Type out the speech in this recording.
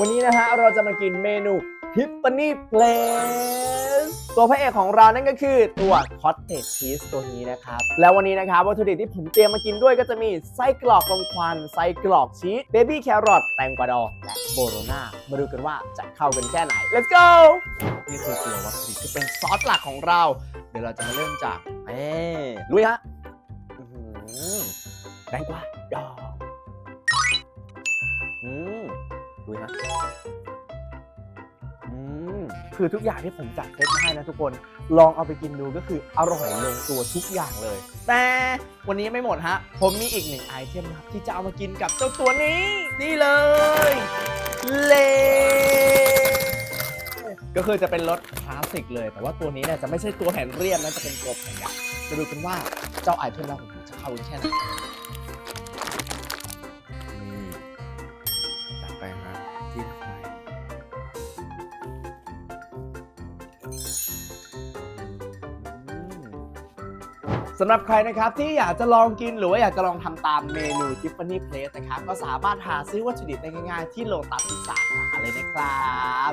วันนี้นะฮะเราจะมากินเมนู Tiffany Place ตัวพระเอกของเรานั่นก็คือตัว Cottage Cheese ตัวนี้นะครับ แล้ววันนี้นะครับวัตถุดิบที่ผมเตรียมมากินด้วยก็จะมีไส้กรอกลมควัน ไส้กรอกชีสเบบี้แครอทแตงกวาดองและโบโรนามาดูกันว่าจะเข้ากันแค่ไหน let's go นี่คือตัววัตถุดิบที่เป็นซอสหลักของเรา เดี๋ยวเราจะมาเริ่มจากเอ้ลุยฮะแตงกวาดองอืม ลุยฮะอืมคือทุกอย่างที่ผมจัดเซตมาให้นะทุกคนลองเอาไปกินดูก็คืออร่อยลงตัวทุกอย่างเลย แต่วันนี้ไม่หมดฮะ ผมมีอีกหนึ่งไอเทมครับที่จะเอามากินกับเจ้าตัวนี้ นี่เลย เลก็คือจะเป็นรสคลาสสิกเลย แต่ว่าตัวนี้เนี่ยจะไม่ใช่ตัวแผ่นเรียบนะจะเป็นตัวแผ่นยักษ์มาดูกันว่าเจ้าไอเทมเราของผมจะเข้ากันแค่ไหน ฮะจิ้มเข้าไปสำหรับใครนะครับที่อยากจะลองกินหรือว่าอยากจะลองทำตามเมนู Tiffany Place นะครับ ก็สามารถหาซื้อวัตถุดิบได้ง่ายๆ ที่โลตัสทุกสาขาเลยนะครับ